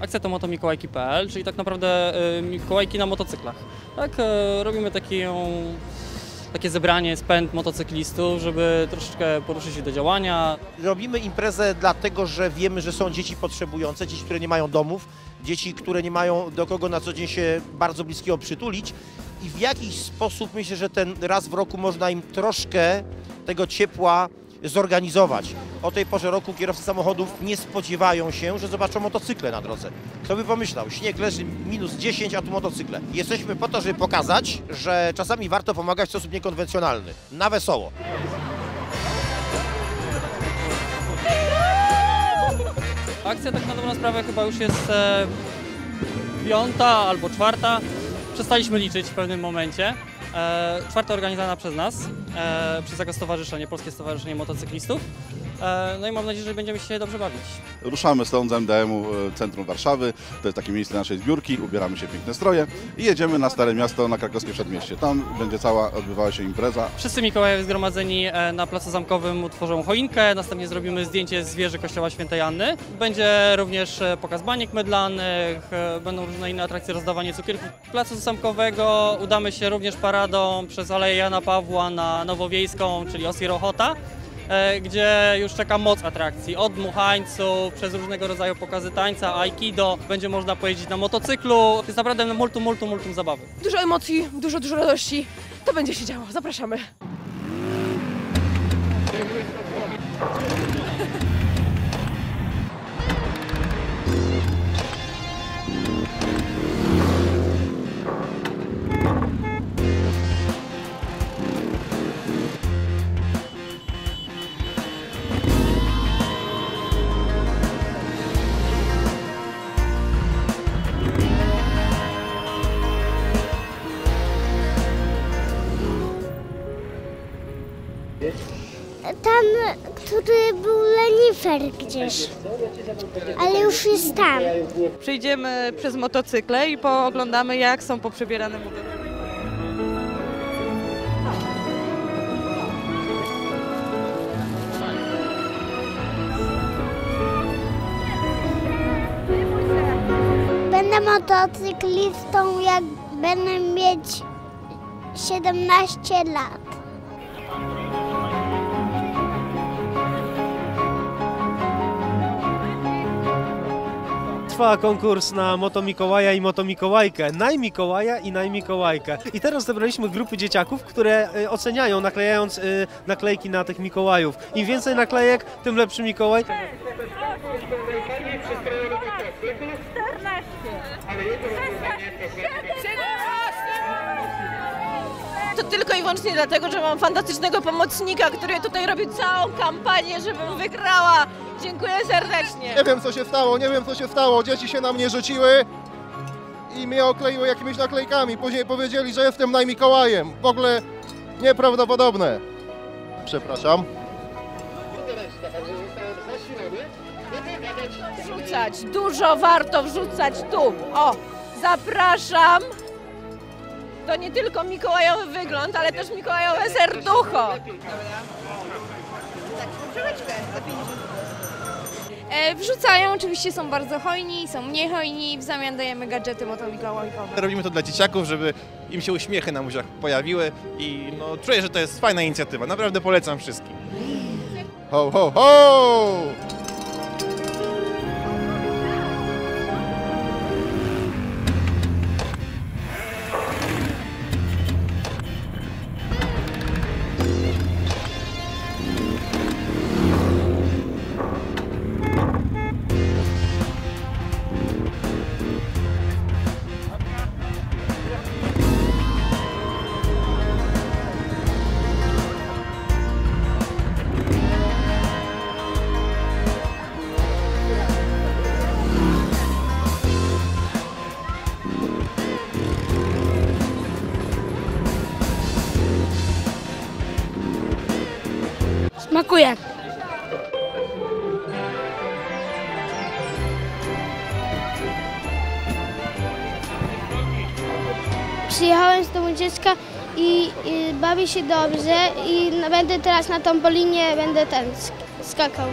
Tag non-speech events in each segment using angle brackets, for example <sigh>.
Akcja to motomikołajki.pl, czyli tak naprawdę y, mikołajki na motocyklach. Tak, y, robimy taki, takie zebranie, spęd motocyklistów, żeby troszeczkę poruszyć się do działania. Robimy imprezę dlatego, że wiemy, że są dzieci potrzebujące, dzieci, które nie mają domów, dzieci, które nie mają do kogo na co dzień się bardzo bliskiego przytulić i w jakiś sposób myślę, że ten raz w roku można im troszkę tego ciepła zorganizować. O tej porze roku kierowcy samochodów nie spodziewają się, że zobaczą motocykle na drodze. Kto by pomyślał, śnieg leży minus 10, a tu motocykle. Jesteśmy po to, żeby pokazać, że czasami warto pomagać w sposób niekonwencjonalny, na wesoło. Akcja tak na dobrą sprawę chyba już jest e, piąta albo czwarta. Przestaliśmy liczyć w pewnym momencie. E, czwarta organizowana przez nas, e, przez jako stowarzyszenie, Polskie Stowarzyszenie Motocyklistów. E, no i mam nadzieję, że będziemy się dobrze bawić. Ruszamy stąd z MDM-u e, centrum Warszawy. To jest takie miejsce naszej zbiórki. Ubieramy się w piękne stroje i jedziemy na Stare Miasto, na krakowskie przedmieście. Tam będzie cała odbywała się impreza. Wszyscy Mikołaje zgromadzeni e, na Placu Zamkowym utworzą choinkę, następnie zrobimy zdjęcie z wieży Kościoła Świętej Anny. Będzie również pokaz baniek mydlanych, będą różne inne atrakcje, rozdawanie cukierków. Placu Zamkowego udamy się również paradą przez Aleję Jana Pawła na Nowowiejską, czyli Osir Ochota, gdzie już czeka moc atrakcji. Od dmuchańców, przez różnego rodzaju pokazy tańca, aikido, będzie można pojeździć na motocyklu. Jest naprawdę multum, multum, multum zabawy. Dużo emocji, dużo, dużo radości. To będzie się działo. Zapraszamy. Który był lenifer gdzieś, ale już jest tam. Przejdziemy przez motocykle i pooglądamy jak są poprzebierane motocykle. Będę motocyklistą, jak będę mieć 17 lat. Trwa konkurs na Moto Mikołaja i Moto Mikołajkę, Najmikołaja i Najmikołajkę. I teraz zebraliśmy grupy dzieciaków, które y, oceniają, naklejając y, naklejki na tych Mikołajów. Im więcej naklejek, tym lepszy Mikołaj. To tylko i wyłącznie dlatego, że mam fantastycznego pomocnika, który tutaj robi całą kampanię, żebym wygrała. Dziękuję serdecznie. Nie wiem co się stało, nie wiem co się stało. Dzieci się na mnie rzuciły i mnie okleiły jakimiś naklejkami. Później powiedzieli, że jestem najmikołajem. W ogóle nieprawdopodobne. Przepraszam. Wrzucać, dużo warto wrzucać tu. O, zapraszam. To nie tylko mikołajowy wygląd, ale też mikołajowe serducho. E, wrzucają, oczywiście są bardzo hojni, są mniej hojni, w zamian dajemy gadżety motomikołajkowe. Robimy to dla dzieciaków, żeby im się uśmiechy na buziach pojawiły i no, czuję, że to jest fajna inicjatywa. Naprawdę polecam wszystkim. Ho, ho, ho! Smakuje. Przyjechałem z domu dziecka i, i bawię się dobrze i będę teraz na trampolinie, będę ten sk- skakał.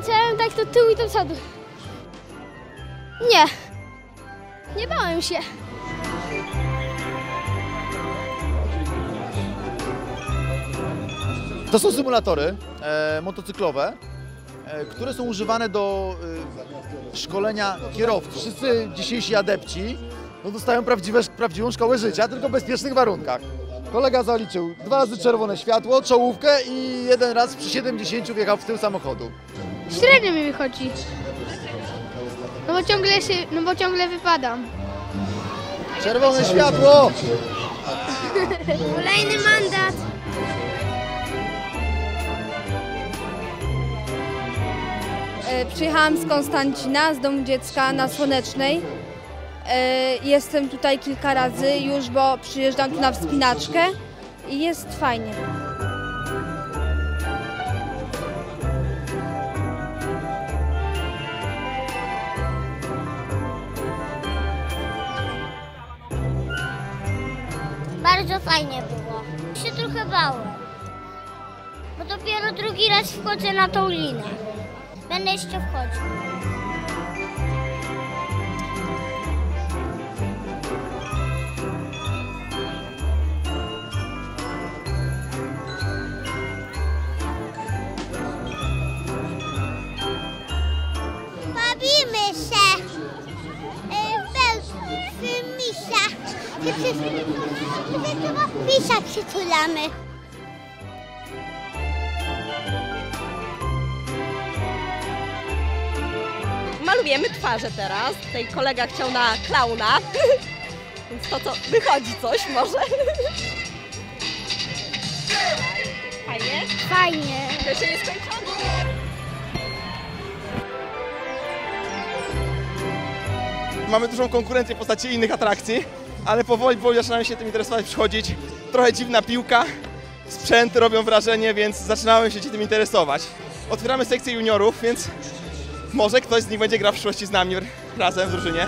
Zacząłem tak do tyłu i do przodu. Nie. Nie bałem się. To są symulatory e, motocyklowe, e, które są używane do e, szkolenia kierowców. Wszyscy dzisiejsi adepci no, dostają prawdziwe, prawdziwą szkołę życia, tylko w bezpiecznych warunkach. Kolega zaliczył dwa razy czerwone światło, czołówkę i jeden raz przy 70 wjechał w tył samochodu. Średnio mi wychodzi. No bo ciągle się, no bo ciągle wypadam. Czerwone światło! Kolejny mandat. E, Przyjechałam z Konstancina, z domu dziecka na Słonecznej. E, Jestem tutaj kilka razy już, bo przyjeżdżam tu na wspinaczkę i jest fajnie. Fajnie było. Się trochę bałem. Bo dopiero drugi raz wchodzę na tą linę. Będę jeszcze wchodził. W misia przytulamy. Malujemy twarze teraz. Tutaj kolega chciał na klauna. <laughs> Więc to co, wychodzi coś może. <laughs> Fajnie? Fajnie. To jeszcze nie skończone. Mamy dużą konkurencję w postaci innych atrakcji, ale powoli, powoli zaczynamy się tym interesować, przychodzić. Trochę dziwna piłka, sprzęty robią wrażenie, więc zaczynamy się tym interesować. Otwieramy sekcję juniorów, więc może ktoś z nich będzie grał w przyszłości z nami razem w drużynie.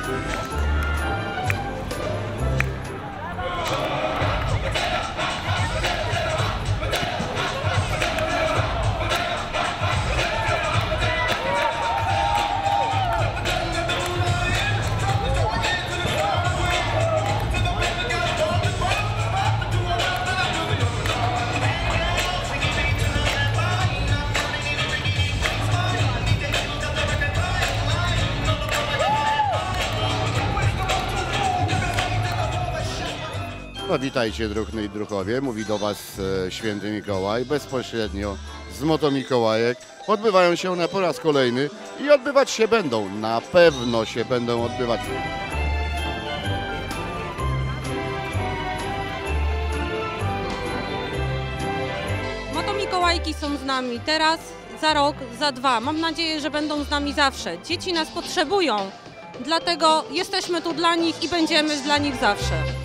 Witajcie druhny i druhowie, mówi do Was e, święty Mikołaj bezpośrednio z Moto Mikołajek. Odbywają się one po raz kolejny i odbywać się będą, na pewno się będą odbywać. Moto Mikołajki są z nami teraz, za rok, za dwa. Mam nadzieję, że będą z nami zawsze. Dzieci nas potrzebują, dlatego jesteśmy tu dla nich i będziemy dla nich zawsze.